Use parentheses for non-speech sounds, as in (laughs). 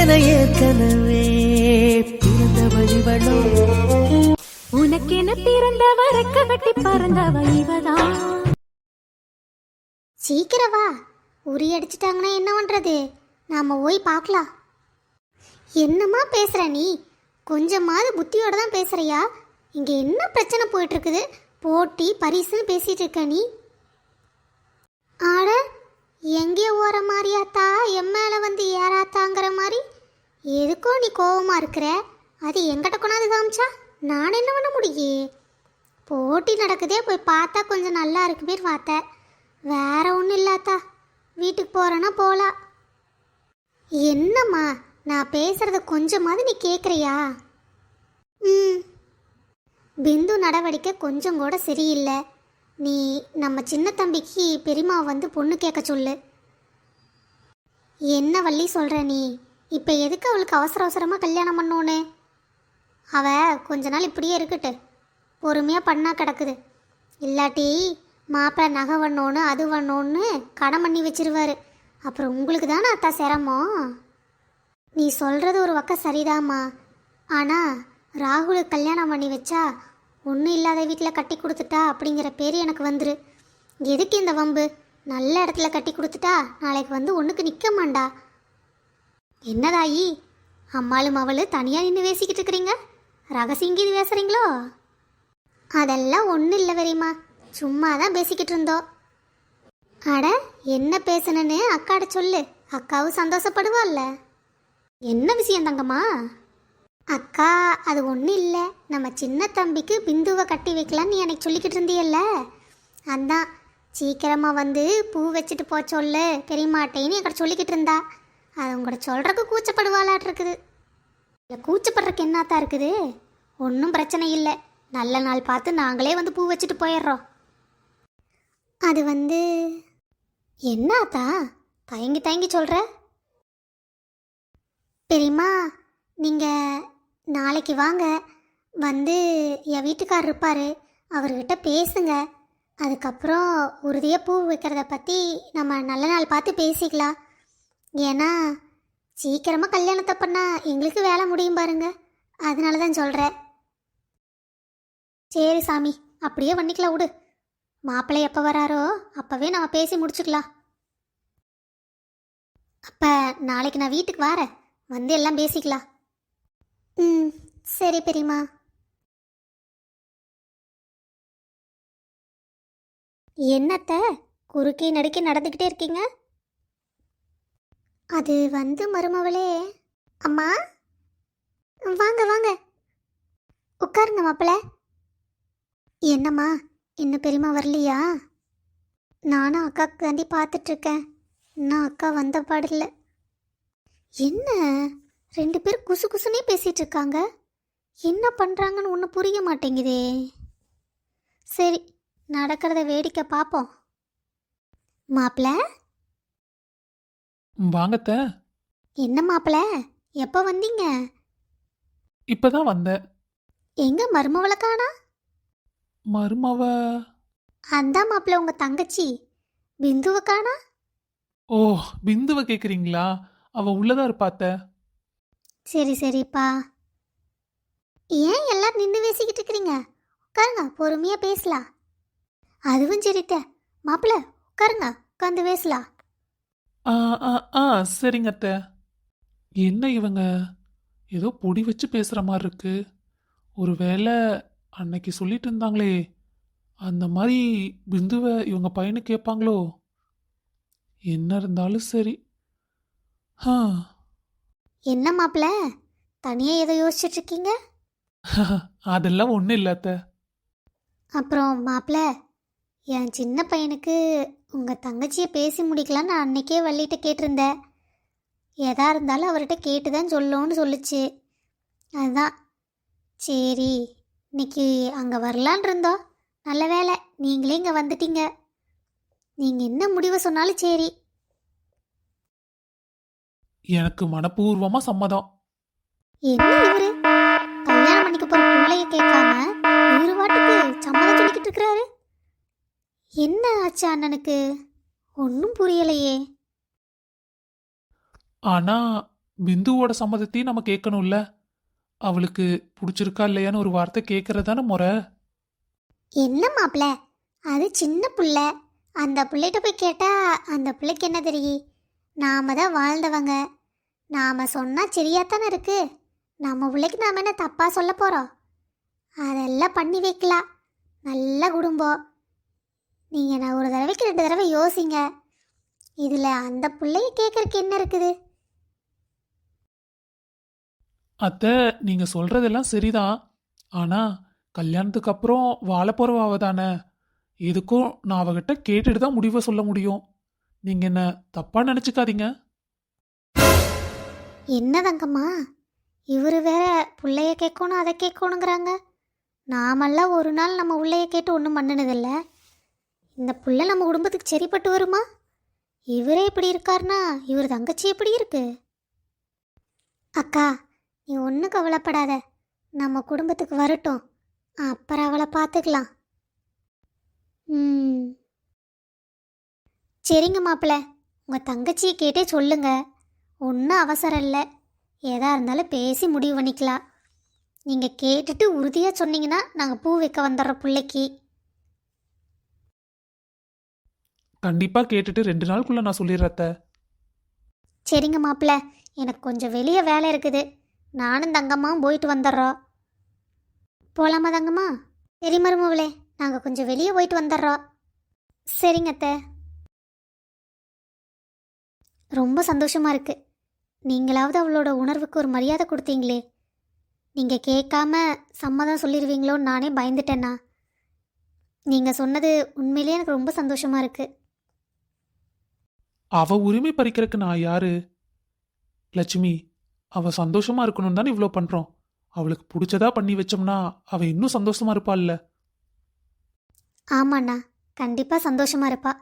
என ஏற்கனவே பிறந்த வழிவளோ உனக்கென கட்டி சீக்கிரம் வா. உரி அடிச்சிட்டாங்கன்னா என்ன பண்றது? நாம போய் பார்க்கலாம். என்னம்மா பேசுற நீ? கொஞ்சமாவது புத்தியோட தான் பேசுறியா? இங்க என்ன பிரச்சனை போயிட்டு இருக்குது? போட்டி பரிசுன்னு பேசிட்டு இருக்க நீ. ஆட எதுக்கோ நீ கோவமாக இருக்கிற? அது எங்கிட்ட கொண்டாந்து காமிச்சா நான் என்ன பண்ண முடியே? போட்டி நடக்குதே போய் பார்த்தா கொஞ்சம் நல்லா இருக்குமே பார்த்தேன் வேற ஒன்றும் இல்லாத்தா வீட்டுக்கு போகிறேன்னா போகலாம் என்னம்மா நான் பேசுகிறத கொஞ்சமாவது நீ கேட்குறியா ம். பிந்து நடவடிக்கை கொஞ்சம் கூட சரியில்லை. நீ நம்ம சின்ன தம்பிக்கு பெரியம்மா வந்து பொண்ணு கேட்க சொல்லு. என்ன வள்ளி சொல்கிற நீ? இப்போ எதுக்கு அவளுக்கு அவசர அவசரமாக கல்யாணம் பண்ணோன்னு? அவ கொஞ்ச நாள் இப்படியே இருக்கட்டு. பொறுமையாக பண்ணா கிடக்குது. இல்லாட்டி மாப்பிள்ளை நகை வண்ணோன்னு அது வண்ணோன்னு கடன் பண்ணி வச்சிருவாரு. அப்புறம் உங்களுக்கு தானே அத்தா சிரமம்? நீ சொல்கிறது ஒரு பக்கம் சரிதாம்மா. ஆனால் ராகுலுக்கு கல்யாணம் பண்ணி வச்சா ஒன்றும் இல்லாத வீட்டில் கட்டி கொடுத்துட்டா அப்படிங்கிற பேர் எனக்கு வந்துரு. எதுக்கு இந்த வம்பு? நல்ல இடத்துல கட்டி கொடுத்துட்டா நாளைக்கு வந்து ஒன்றுக்கு நிற்க மாண்டா என்னதாயி? அம்மாளும் அவளு தனியாக நின்று பேசிக்கிட்டு இருக்கிறீங்க ரகசியங்கீது பேசுகிறீங்களோ அதெல்லாம் ஒன்றும் இல்லை வெறிம்மா. சும்மா தான் பேசிக்கிட்டு இருந்தோம் அட என்ன பேசணுன்னு அக்காட சொல்லு. அக்காவும் சந்தோஷப்படுவாள்ல என்ன விஷயம் தங்கம்மா? அக்கா அது ஒன்றும் இல்லை. நம்ம சின்ன தம்பிக்கு பிந்துவை கட்டி வைக்கலான்னு எனக்கு சொல்லிக்கிட்டு இருந்தியல்ல அதான். சீக்கிரமாக வந்து பூ வச்சுட்டு போ சொல்லு. பெரியமாட்டேன்னு என்கிட்ட சொல்லிக்கிட்டு இருந்தா அது உங்கள்கிட்ட சொல்கிறக்கு கூச்சப்படுவாளாட் இருக்குது இல்லை கூச்சப்படுறதுக்கு என்னத்தான் இருக்குது? ஒன்றும் பிரச்சனை இல்லை. நல்ல நாள் பார்த்து நாங்களே வந்து பூ வச்சுட்டு போயிடுறோம். அது வந்து என்னாத்தா? தயங்கி தயங்கி சொல்கிற பெரியம்மா நீங்கள் நாளைக்கு வாங்க. வந்து என் வீட்டுக்கார் இருப்பார். அவர்கிட்ட பேசுங்க. அதுக்கப்புறம் உறுதியாக பூ வைக்கிறத பற்றி நம்ம நல்ல நாள் பார்த்து பேசிக்கலாம். ஏன்னா சீக்கிரமாக கல்யாணத்தை பண்ணால் எங்களுக்கு வேலை முடியும் பாருங்க. அதனால தான் சொல்கிறேன் சரி சாமி அப்படியே பண்ணிக்கலாம் விடு. மாப்பிள்ளை எப்போ வராரோ அப்போவே நம்ம பேசி முடிச்சுக்கலாம். அப்போ நாளைக்கு நான் வீட்டுக்கு வரேன். வந்து எல்லாம் பேசிக்கலாம். ம் சரி பெரியம்மா. என்னத்த குறுக்கி நடுக்கி நடந்துக்கிட்டே இருக்கீங்க? அது வந்து மருமவளே. அம்மா? வாங்க வாங்க. உட்காருங்க மாப்பிள்ள என்னம்மா இன்னும் பெரியம்மா வரலையா? நானும் அக்காவுக்கு தாண்டி பார்த்துட்ருக்கேன். இன்னும் அக்கா வந்த பாடில்ல. என்ன? ரெண்டு பேர் குசு குசுனே பேசிட்டு இருக்காங்க என்ன பண்ணுறாங்கன்னு ஒன்றும் புரிய மாட்டேங்குதே. சரி நடக்கிறத வேடிக்கை பார்ப்போம். மாப்பிள்ள வாங்கத்த. என்ன மாப்பிள்ள எப்போ வந்தீங்க? இப்பதான் வந்தேன். எங்க மருமவளை காணா மருமவ. அந்த மாப்பிள்ள உங்க தங்கச்சி. பிந்துவை காணா ஓ பிந்துவ கேக்குறீங்களா? அவ உள்ளதா இருப்பாத்த சரி சரிப்பா. ஏன் எல்லாரும் நின்று பேசிக்கிட்டு இருக்கிறீங்க? உட்காருங்க பொறுமையா பேசலாம். அதுவும் சரித்த மாப்பிள்ள உட்காருங்க உட்காந்து பேசலாம். ஆ ஆ ஆ சரிங்க அத்த. என்ன இவங்க? ஏதோ பொடி வச்சு பேசுற மாதிரி இருக்கு. ஒருவேளை அன்னைக்கு சொல்லிட்டு இருந்தாங்களே அந்த மாதிரி பிந்துவ இவங்க பையனு கேட்பாங்களோ என்ன இருந்தாலும் சரி. ஆ என்ன மாப்பிள்ள தனியா ஏதோ யோசிச்சுட்டு இருக்கீங்க? (laughs) அதெல்லாம் ஒன்றும் இல்லை அத்த. அப்புறம் மாப்பிள்ள என் சின்ன பையனுக்கு உங்கள் தங்கச்சியை பேசி முடிக்கலான்னு நான் அன்னைக்கே வள்ளிகிட்ட கேட்டிருந்தேன். எதா இருந்தாலும் அவர்கிட்ட கேட்டு தான் சொல்லணும்னு சொல்லுச்சு. அதுதான் சரி இன்னைக்கு அங்கே வரலான் இருந்தோம். நல்ல வேலை நீங்களே இங்கே வந்துட்டீங்க. நீங்கள் என்ன முடிவை சொன்னாலும் சரி. எனக்கு மனப்பூர்வமா சம்மதம். என்ன இவரு? கல்யாணம் பண்ணிக்க போற பிள்ளைய கேட்காம இவரு வாட்டுக்கு சம்மதம் சொல்லிக்கிட்டு இருக்கிறாரு. என்ன ஆச்சு அண்ணனுக்கு? ஒன்றும் புரியலையே. ஆனா பிந்துவோட சம்மதத்தையும் நம்ம கேட்கணும்ல. அவளுக்கு பிடிச்சிருக்கா இல்லையான்னு ஒரு வார்த்தை கேட்கறதான முறை. என்ன மாப்பிள்ள அது சின்ன புள்ள. அந்த பிள்ளைகிட்ட போய் கேட்டா அந்த பிள்ளைக்கு என்ன தெரியும் நாம தான் வாழ்ந்தவங்க. நாம சொன்னா சரியாத்தானே இருக்கு. நம்ம பிள்ளைக்கு நாம என்ன தப்பா சொல்ல போறோம்? அதெல்லாம் பண்ணி வைக்கலாம். நல்ல குடும்பம். நீங்க நான் ஒரு தடவைக்கு ரெண்டு தடவை யோசிங்க. இதுல அந்த பிள்ளைய கேட்கறதுக்கு என்ன இருக்குது? அத்தை நீங்க சொல்றதெல்லாம் சரிதான். ஆனா கல்யாணத்துக்கு அப்புறம் வாழ தானே? எதுக்கும் நான் அவகிட்ட கேட்டுட்டு தான் முடிவை சொல்ல முடியும். நீங்க என்ன தப்பா நினைச்சுக்காதீங்க. என்ன தங்கம்மா? இவர் வேற பிள்ளைய கேட்கணும் அதை கேட்கணுங்கிறாங்க நாமெல்லாம் ஒரு நாள் நம்ம உள்ளைய கேட்டு ஒன்றும் பண்ணினதில்ல. இந்த புள்ள நம்ம குடும்பத்துக்கு சரிப்பட்டு வருமா? இவரே இப்படி இருக்காருனா இவர் தங்கச்சி எப்படி இருக்கு? அக்கா நீ ஒன்றும் கவலைப்படாத. நம்ம குடும்பத்துக்கு வரட்டும். அப்புறம் அவளை பார்த்துக்கலாம். ம். சரிங்க மாப்பிள்ள உங்கள் தங்கச்சியை கேட்டே சொல்லுங்க. ஒன்றும் அவசரம் இல்லை. எதாக இருந்தாலும் பேசி முடிவு பண்ணிக்கலாம். நீங்கள் கேட்டுட்டு உறுதியாக சொன்னீங்கன்னா நாங்கள் பூ வைக்க வந்துடுறோம் பிள்ளைக்கு. கண்டிப்பாக கேட்டுட்டு ரெண்டு நாளுக்குள்ள நான் சொல்லிடுறத்த சரிங்க மாப்பிள்ள எனக்கு கொஞ்சம் வெளியே வேலை இருக்குது. நானும் தங்கம்மாவும் போயிட்டு வந்துடுறோம். போகலாமா தங்கம்மா? சரி மருமவளே நாங்கள் கொஞ்சம் வெளியே போயிட்டு வந்துடுறோம். சரிங்க அத்தை. ரொம்ப சந்தோஷமாக இருக்கு. நீங்களாவது அவளோட உணர்வுக்கு ஒரு மரியாதை கொடுத்தீங்களே. நீங்கள் கேட்காம சம்மதம் சொல்லிடுவீங்களோன்னு நானே பயந்துட்டேண்ணா நீங்கள் சொன்னது உண்மையிலேயே எனக்கு ரொம்ப சந்தோஷமாக இருக்குது அவ உரிமை பறிக்கிறதுக்கு நான் யாரு? லட்சுமி அவ சந்தோஷமா இருக்கணும் தானே இவ்வளோ பண்றோம். அவளுக்கு பிடிச்சதா பண்ணி வச்சோம்னா அவ இன்னும் சந்தோஷமா இருப்பாள்ல ஆமாண்ணா. கண்டிப்பாக சந்தோஷமாக இருப்பா.